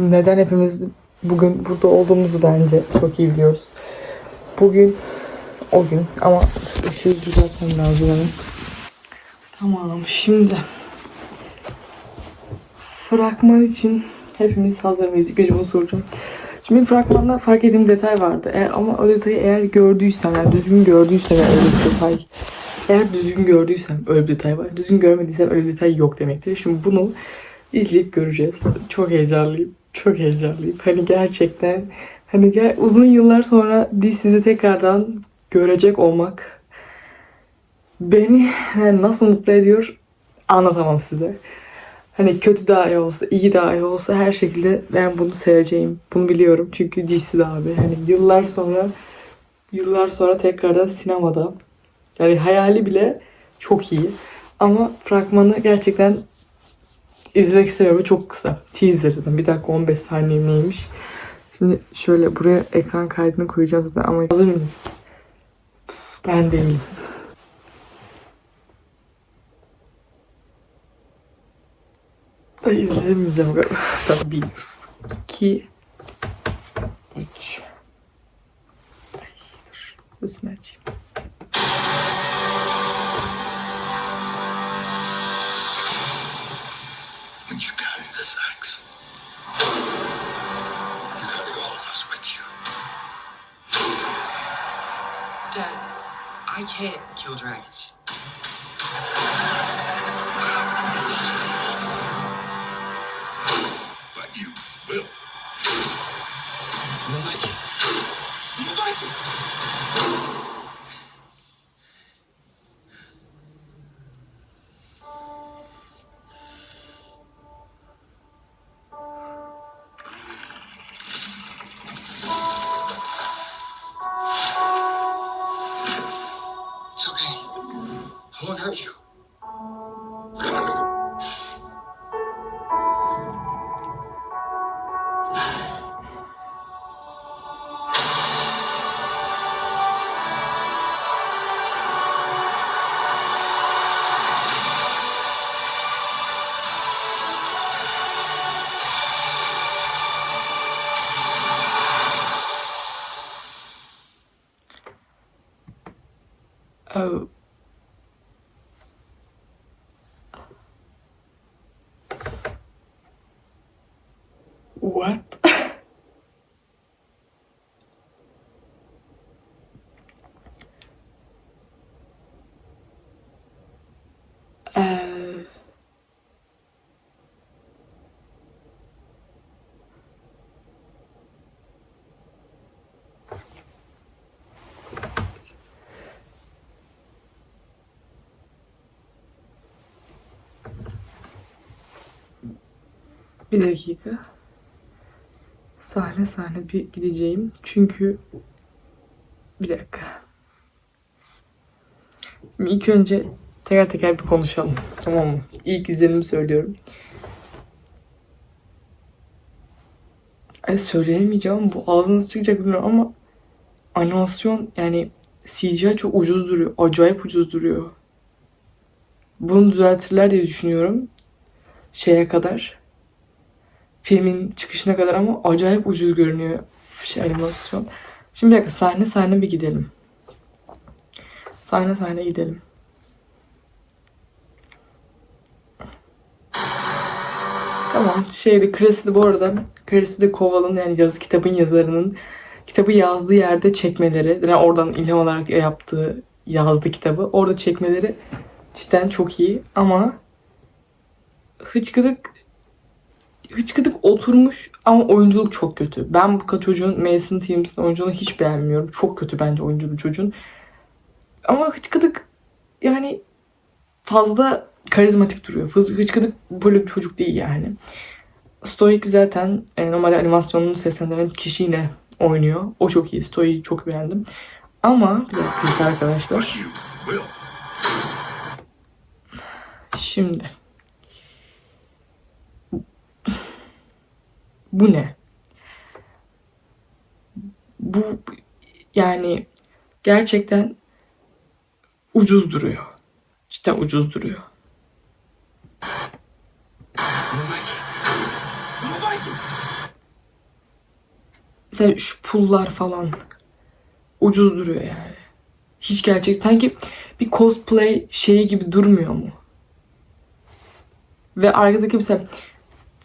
Neden hepimiz bugün burada olduğumuzu bence çok iyi biliyoruz. Bugün o gün ama şu ışığı düzeltmem lazım benim. Tamam şimdi fragman için hepimiz hazır mıyız? Bunu soracağım. Şimdi fragmanda fark ettiğim detay vardı. Eğer ama o detayı eğer gördüysem, yani düzgün gördüysem yani öyle bir detay. Eğer düzgün gördüysem öyle bir detay var. Düzgün görmediysem öyle bir detay yok demektir. Şimdi bunu izleyip göreceğiz. Çok heyecanlıyım. Çok heyecanlıyım. Hani gerçekten hani ger uzun yıllar sonra sizi tekrardan görecek olmak beni yani nasıl mutlu ediyor anlatamam size. Hani kötü dahi olsa, iyi dahi olsa her şekilde ben bunu seveceğim. Bunu biliyorum. Çünkü DC abi. Hani yıllar sonra yıllar sonra tekrardan sinemada yani hayali bile çok iyi. Ama fragmanı gerçekten izlemek istemiyorum. Çok kısa. Teaser zaten. 1 dakika 15 saniye mi neymiş. Şimdi şöyle buraya ekran kaydını koyacağım zaten ama hazır mıyız? Ben değilim. Ay izleyemeyeceğim galiba. Tamam bir, iki, üç. Ay, açayım. Can't kill dragons. Bir dakika. Sahne sahne bir gideceğim. Çünkü bir dakika. Şimdi ilk önce teker teker bir konuşalım. Tamam mı? İlk izlenimi söylüyorum. Ay söyleyemeyeceğim. Bu ağzınız çıkacak bilmiyorum ama animasyon yani CGI çok ucuz duruyor. Acayip ucuz duruyor. Bunu düzeltirler diye düşünüyorum. Şeye kadar filmin çıkışına kadar ama acayip ucuz görünüyor şey animasyon. Şimdi bir dakika sahne sahne bir gidelim. Sahne sahne gidelim. Tamam şeydi Cressy bu arada Cressy de Koval'ın yani yazı kitabın yazarının kitabı yazdığı yerde çekmeleri yani oradan ilham alarak yaptığı yazdı kitabı orada çekmeleri cidden çok iyi ama hıçkırık hıçkıdık oturmuş ama oyunculuk çok kötü. Ben bu çocuğun Mason Teams'in oyunculuğunu hiç beğenmiyorum. Çok kötü bence oyunculuğu çocuğun. Ama hıçkıdık yani fazla karizmatik duruyor. Fız- Hıçkıdık böyle bir çocuk değil yani. Stoik zaten e, normal animasyonunu seslendiren kişi yine oynuyor. O çok iyi. Stoik'i çok beğendim. Ama bir dakika arkadaşlar. Şimdi. Bu ne? Bu yani gerçekten ucuz duruyor. Cidden ucuz duruyor. Mesela şu pullar falan ucuz duruyor yani. Hiç gerçek. Sanki bir cosplay şeyi gibi durmuyor mu? Ve arkadaki mesela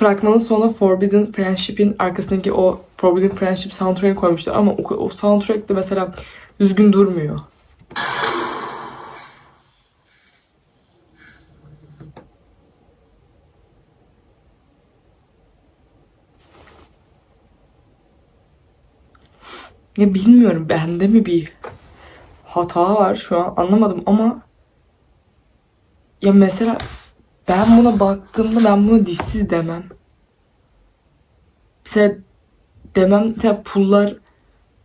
fragmanın sonuna Forbidden Friendship'in arkasındaki o Forbidden Friendship soundtrack'ini koymuşlar ama o, o soundtrack de mesela düzgün durmuyor. Ya bilmiyorum bende mi bir hata var şu an anlamadım ama ya mesela ben buna baktığımda ben bunu dişsiz demem. Mesela demem mesela pullar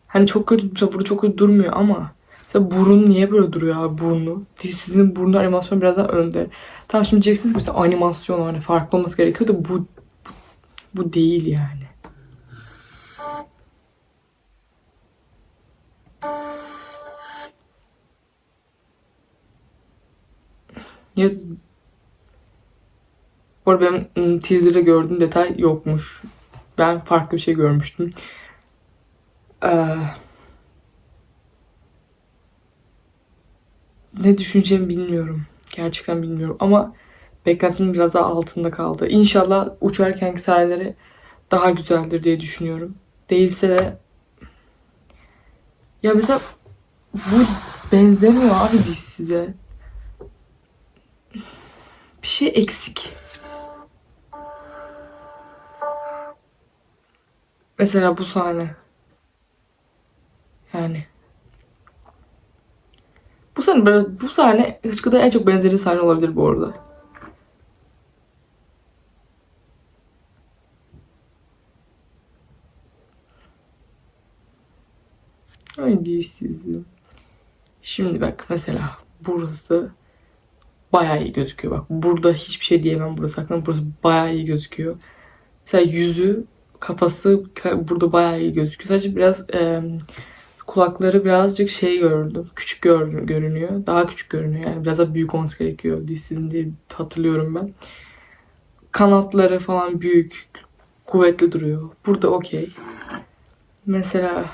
hani çok kötü mesela burada çok kötü durmuyor ama mesela burun niye böyle duruyor abi burnu? Dişsizin burnu animasyon biraz daha önde. Tamam şimdi diyeceksiniz ki mesela animasyon hani farklı olması gerekiyor da bu, bu, bu değil yani. Ya bu arada benim ım, teaser'da gördüğüm detay yokmuş. Ben farklı bir şey görmüştüm. Ee, ne düşüneceğimi bilmiyorum. Gerçekten bilmiyorum ama beklentimin biraz daha altında kaldı. İnşallah uçarkenki sahneleri daha güzeldir diye düşünüyorum. Değilse de ya mesela bu benzemiyor abi diş size. Bir şey eksik. Mesela bu sahne. Yani. Bu sahne bu sahne Hıçkı'da en çok benzeri sahne olabilir bu arada. Ay dişsizim. Şimdi bak mesela burası bayağı iyi gözüküyor. Bak burada hiçbir şey diyemem burası hakkında. Burası bayağı iyi gözüküyor. Mesela yüzü, kafası ka- burada bayağı iyi gözüküyor. Sadece biraz e, kulakları birazcık şey gördüm. Küçük gör, görünüyor. Daha küçük görünüyor. Yani biraz daha büyük olması gerekiyor. Dişsizin diye hatırlıyorum ben. Kanatları falan büyük, kuvvetli duruyor. Burada okey. Mesela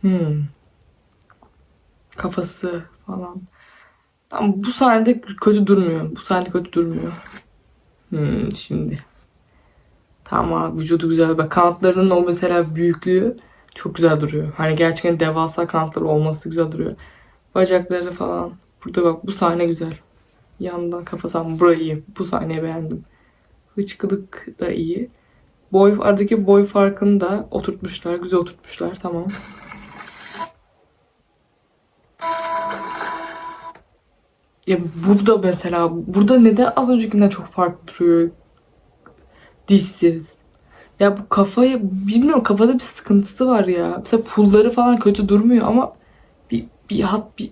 hmm, kafası falan. Ama bu sahnede kötü durmuyor. Bu sahnede kötü durmuyor. Hmm, şimdi. Tamam vücudu güzel. Bak kanatlarının o mesela büyüklüğü çok güzel duruyor. Hani gerçekten devasa kanatları olması güzel duruyor. Bacakları falan. Burada bak bu sahne güzel. Yandan kafası ama burayı iyi. Bu sahneyi beğendim. Hıçkılık da iyi. Boy, aradaki boy farkını da oturtmuşlar. Güzel oturtmuşlar. Tamam. Ya burada mesela burada neden az öncekinden çok farklı duruyor? Dişsiz. Ya bu kafayı bilmiyorum kafada bir sıkıntısı var ya. Mesela pulları falan kötü durmuyor ama bir bir hat bir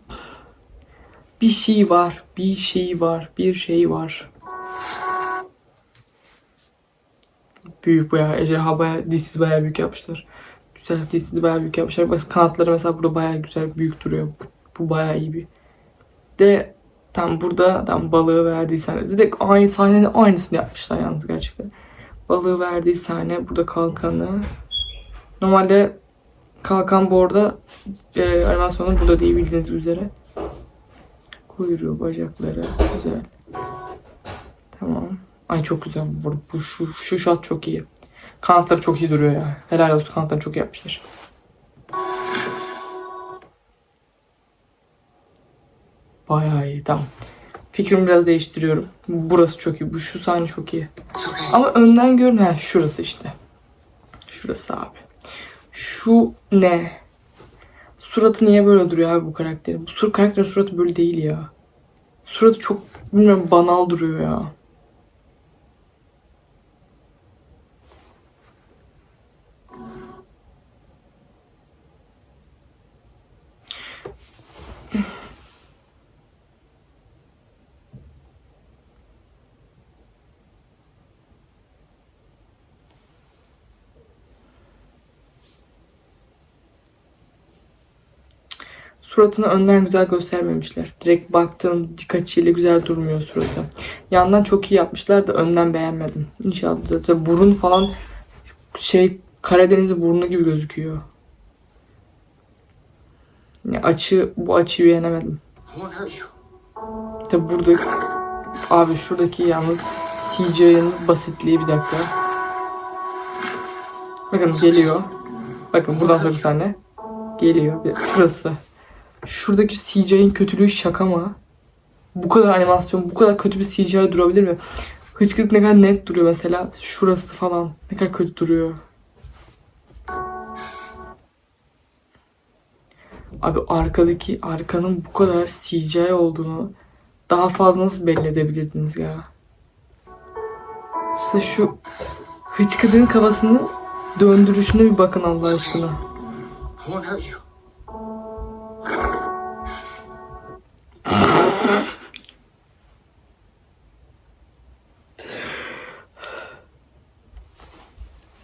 bir şey var. Bir şey var. Bir şey var. Büyük bayağı ejderha bayağı dişsiz bayağı büyük yapmışlar. Güzel dişsiz bayağı büyük yapmışlar. Bak kanatları mesela burada bayağı güzel büyük duruyor. Bu bayağı iyi bir. De tam burada tam balığı verdiği sahne. Direkt aynı sahnenin aynısını yapmışlar yalnız gerçekten. Balığı verdiği sahne. Burada kalkanı. Normalde kalkan bu arada e, animasyonda burada değil bildiğiniz üzere. Kuyruğu, bacakları. Güzel. Tamam. Ay çok güzel bu arada. Bu şu, şu shot çok iyi. Kanatları çok iyi duruyor ya. Helal olsun kanatları çok iyi yapmışlar. Bayağı iyi. Tamam. Fikrimi biraz değiştiriyorum. Burası çok iyi. Bu şu sahne çok iyi. Ama önden görün. Ha şurası işte. Şurası abi. Şu ne? Suratı niye böyle duruyor abi bu karakterin? Bu sur karakterin suratı böyle değil ya. Suratı çok bilmiyorum banal duruyor ya. Suratını önden güzel göstermemişler. Direkt baktığın dikkaçiyle güzel durmuyor suratı. Yandan çok iyi yapmışlar da önden beğenmedim. İnşallah da burun falan şey Karadeniz'i burnu gibi gözüküyor. Yani açı bu açıyı beğenemedim. Tabi burada abi şuradaki yalnız CGI'nin basitliği bir dakika. Bakın geliyor. Bakın buradan sonra bir tane geliyor. Şurası. Şuradaki CGI'nin kötülüğü şaka mı? Bu kadar animasyon, bu kadar kötü bir CGI durabilir mi? Hıçkırık ne kadar net duruyor mesela. Şurası falan ne kadar kötü duruyor. Abi arkadaki arkanın bu kadar CGI olduğunu daha fazla nasıl belli edebilirdiniz ya? İşte şu hıçkırığın kafasını döndürüşüne bir bakın Allah aşkına.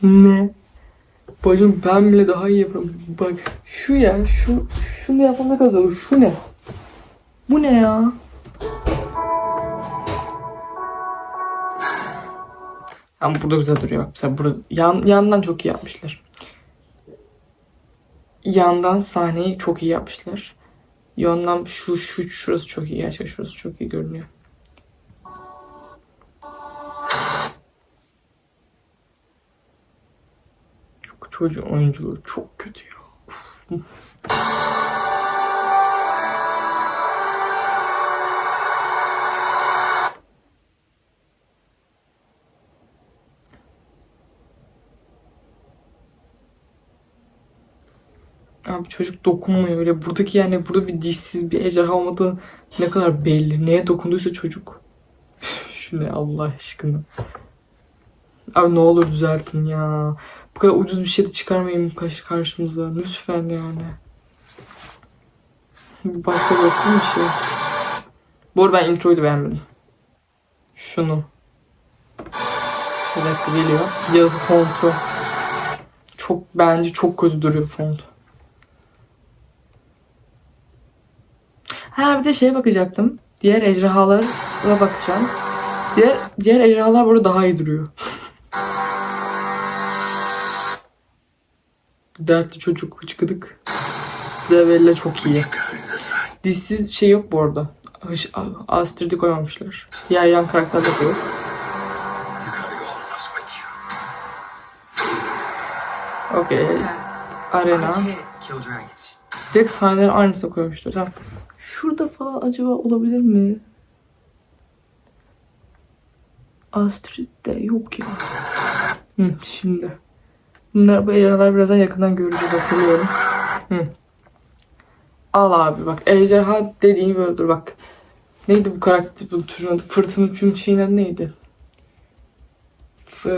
Ne? Bacım ben bile daha iyi yaparım. Bak şu ya şu şunu yapmam ne kadar. Şu ne? Bu ne ya? Ama burada güzel duruyor. Mesela burada yan, yandan çok iyi yapmışlar. Yandan sahneyi çok iyi yapmışlar. Yandan şu şu şurası çok iyi. Gerçekten şurası çok iyi görünüyor. Çok çocuğun oyunculuğu çok kötü ya. Çocuk dokunmuyor öyle. Buradaki yani burada bir dişsiz bir ejderha olmadığı ne kadar belli. Neye dokunduysa çocuk. Şu ne Allah aşkına. Abi ne olur düzeltin ya. Bu kadar ucuz bir şey de çıkarmayın karşı karşımıza. Lütfen yani. Başka mi bir şey? Bu arada ben introyu da beğenmedim. Şunu. Bir dakika geliyor. Yazı fontu. Çok bence çok kötü duruyor font. Ha bir de şeye bakacaktım. Diğer ejderhalara bakacağım. Diğer, diğer ejderhalar burada daha iyi duruyor. Dertli çocuk hıçkıdık. Zevella çok iyi. Dişsiz şey yok bu arada. Astrid'i koymamışlar. Diğer yan karakterler de yok. Okey. Arena. Direkt sahnelerin aynısını koymuşlar. Tamam. Şurada falan acaba olabilir mi? Astrid de yok ya. Hı, şimdi. Bunlar bu ejderhalar birazdan yakından göreceğiz hatırlıyorum. Hı. Al abi bak ejderha dediğin böyle dur bak. Neydi bu karakter bu türün adı? Fırtına üçün şeyin adı neydi? F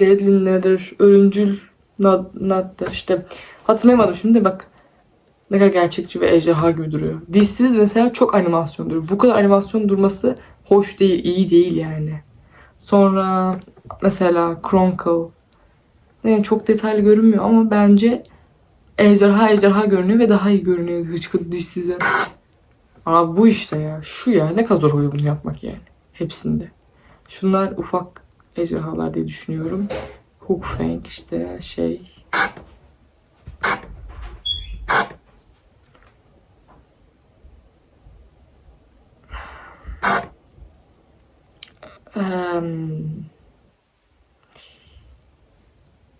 Deadly nedir? Ölümcül nad, naddir işte. Hatırlayamadım şimdi bak. Ne kadar gerçekçi ve ejderha gibi duruyor. Dişsiz mesela çok animasyon duruyor. Bu kadar animasyon durması hoş değil, iyi değil yani. Sonra mesela Chronicle. Yani çok detaylı görünmüyor ama bence ejderha ejderha görünüyor ve daha iyi görünüyor hıçkırt dişsize. Aa bu işte ya. Şu ya. Ne kadar zor bunu yapmak yani. Hepsinde. Şunlar ufak ejderhalar diye düşünüyorum. Hook Fang işte şey.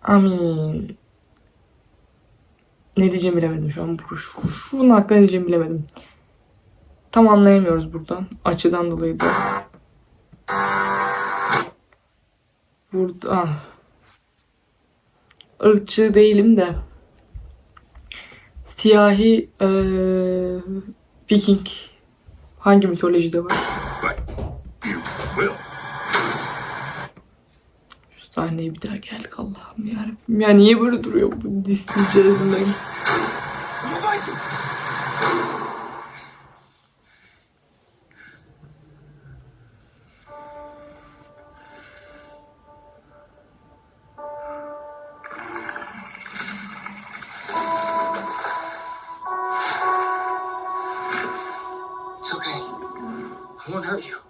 Amin. Ne diyeceğimi bilemedim şu an. Bu- Şu, şunun hakkında ne diyeceğimi bilemedim. Tam anlayamıyoruz buradan. Açıdan dolayı da. Burada... Ah. Irkçı değilim de. Siyahi eee Viking hangi mitolojide var? You will. Şu sahneye bir daha geldik Allah'ım yarabbim. Ya niye böyle duruyor bu like it? It's okay. I won't hurt you.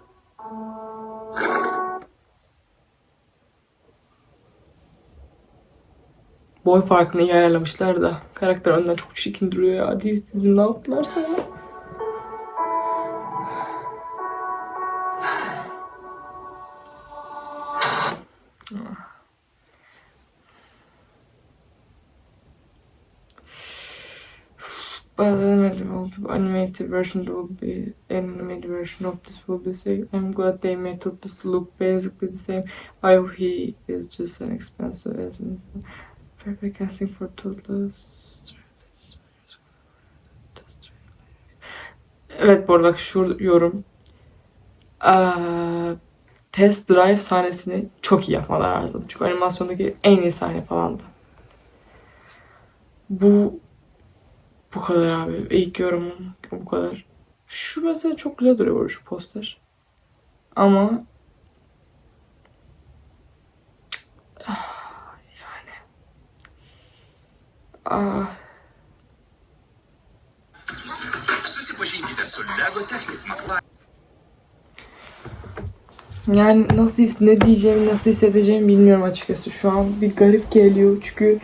Boy farkını iyi ayarlamışlar da. Karakter önden çok çirkin duruyor ya. Diz dizim ne yaptılar sana? But animated will- animated version will be animated version of this will be same. I'm glad they made this look basically the same. I he is just an expensive as in perfect casting for toddlers. Evet bu arada şu yorum. Aa, test drive sahnesini çok iyi yapmalar lazım. Çünkü animasyondaki en iyi sahne falandı. Bu bu kadar abi. İlk yorumum bu kadar. Şu mesela çok güzel duruyor şu poster. Ama Ah, yani ah, yani nasıl ne diyeceğimi nasıl hissedeceğimi bilmiyorum açıkçası. Şu an bir garip geliyor çünkü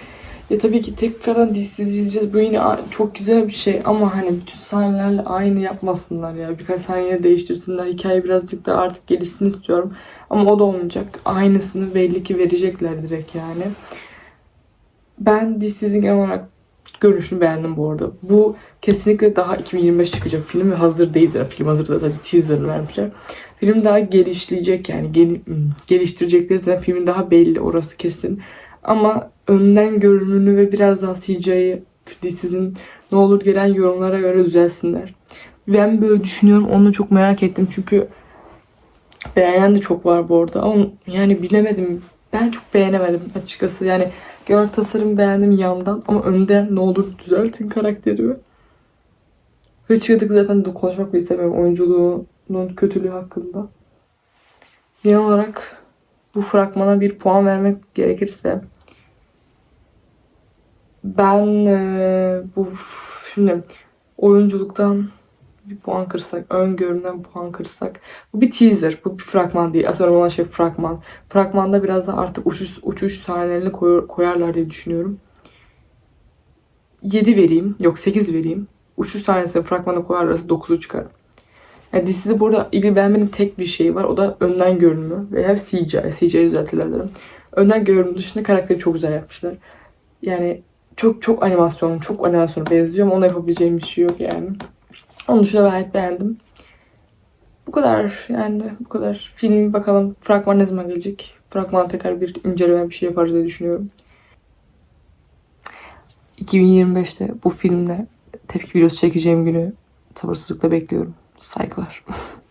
ya tabii ki tekrardan dizsiz izleyeceğiz. Bu yine çok güzel bir şey ama hani bütün sahnelerle aynı yapmasınlar ya. Birkaç sahneyi değiştirsinler. Hikaye birazcık da artık gelişsin istiyorum. Ama o da olmayacak. Aynısını belli ki verecekler direkt yani. Ben dizsizin genel olarak görünüşünü beğendim bu arada. Bu kesinlikle daha 2025 çıkacak film ve hazır değil zaten. Film hazır da sadece teaser'ını vermişler. Film daha gelişleyecek yani gel- geliştirecekleri zaten filmin daha belli orası kesin. Ama önden görünümünü ve biraz daha CGI'yi sizin ne olur gelen yorumlara göre düzelsinler. Ben böyle düşünüyorum. Onu çok merak ettim çünkü beğenen de çok var bu arada ama yani bilemedim. Ben çok beğenemedim açıkçası. Yani genel tasarım beğendim yandan ama önden ne olur düzeltin karakterimi. Çıktık zaten konuşmak bile istemiyorum oyunculuğunun kötülüğü hakkında. Genel olarak bu fragmana bir puan vermek gerekirse ben eee, bu şimdi oyunculuktan bir puan kırsak, öngörümden puan kırsak. Bu bir teaser, bu bir fragman değil. Asıl olan şey fragman. Fragmanda biraz da artık uçuş, uçuş sahnelerini koy- koyarlar diye düşünüyorum. 7 vereyim, yok 8 vereyim. Uçuş sahnesini fragmana koyarlarsa 9'u çıkar. Yani dizide burada ilgili beğenmedim tek bir şey var. O da önden görünümü veya CGI. CGI düzeltirler derim. Önden görünüm dışında karakteri çok güzel yapmışlar. Yani çok çok animasyon, çok animasyona benziyor ama ona yapabileceğim bir şey yok yani. Onun dışında gayet beğendim. Bu kadar yani bu kadar. Film bakalım fragman ne zaman gelecek? Fragman tekrar bir inceleme bir şey yaparız diye düşünüyorum. 2025'te bu filmle tepki videosu çekeceğim günü sabırsızlıkla bekliyorum. Saygılar.